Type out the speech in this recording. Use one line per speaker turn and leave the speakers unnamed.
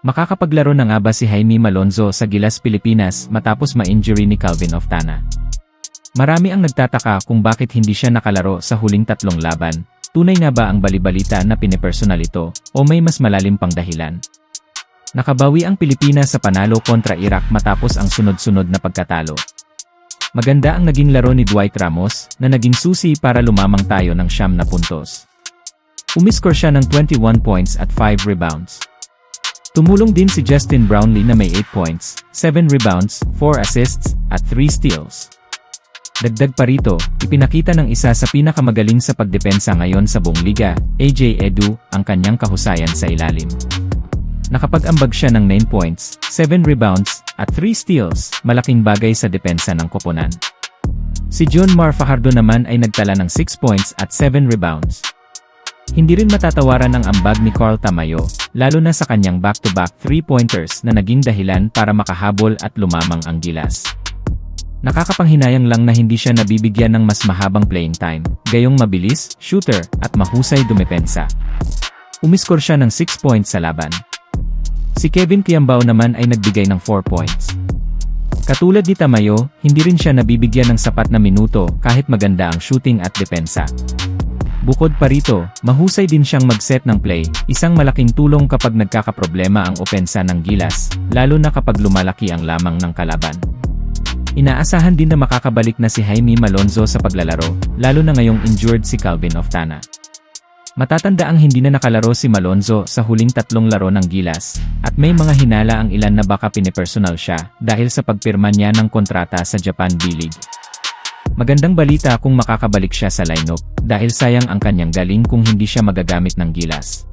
Makakapaglaro na nga ba si Jaime Malonzo sa Gilas Pilipinas matapos ma-injury ni Calvin Oftana? Marami ang nagtataka kung bakit hindi siya nakalaro sa huling tatlong laban. Tunay nga ba ang balibalita na pinepersonal ito o may mas malalim pang dahilan? Nakabawi ang Pilipinas sa panalo kontra Iraq matapos ang sunod-sunod na pagkatalo. Maganda ang naging laro ni Dwight Ramos na naging susi para lumamang tayo ng siyam na puntos. Umiskor siya ng 21 points at 5 rebounds. Tumulong din si Justin Brownlee na may 8 points, 7 rebounds, 4 assists, at 3 steals. Dagdag pa rito, ipinakita ng isa sa pinakamagaling sa pagdepensa ngayon sa buong liga, AJ Edu, ang kanyang kahusayan sa ilalim. Nakapag-ambag siya ng 9 points, 7 rebounds, at 3 steals, malaking bagay sa depensa ng koponan. Si John Mar Fajardo naman ay nagtala ng 6 points at 7 rebounds. Hindi rin matatawaran ang ambag ni Carl Tamayo, lalo na sa kanyang back-to-back three-pointers na naging dahilan para makahabol at lumamang ang gilas. Nakakapanghinayang lang na hindi siya nabibigyan ng mas mahabang playing time, gayong mabilis, shooter, at mahusay dumepensa. Umiskor siya ng 6 points sa laban. Si Kevin Kiambao naman ay nagbigay ng 4 points. Katulad ni Tamayo, hindi rin siya nabibigyan ng sapat na minuto kahit maganda ang shooting at depensa. Bukod pa rito, mahusay din siyang mag-set ng play, isang malaking tulong kapag nagkakaproblema ang opensa ng gilas, lalo na kapag lumalaki ang lamang ng kalaban. Inaasahan din na makakabalik na si Jaime Malonzo sa paglalaro, lalo na ngayong injured si Calvin Oftana. Matatanda ang hindi na nakalaro si Malonzo sa huling tatlong laro ng Gilas, at may mga hinala ang ilan na baka pinipersonal siya dahil sa pagpirma niya ng kontrata sa Japan B-League. Magandang balita kung makakabalik siya sa lineup, dahil sayang ang kanyang galing kung hindi siya magagamit ng gilas.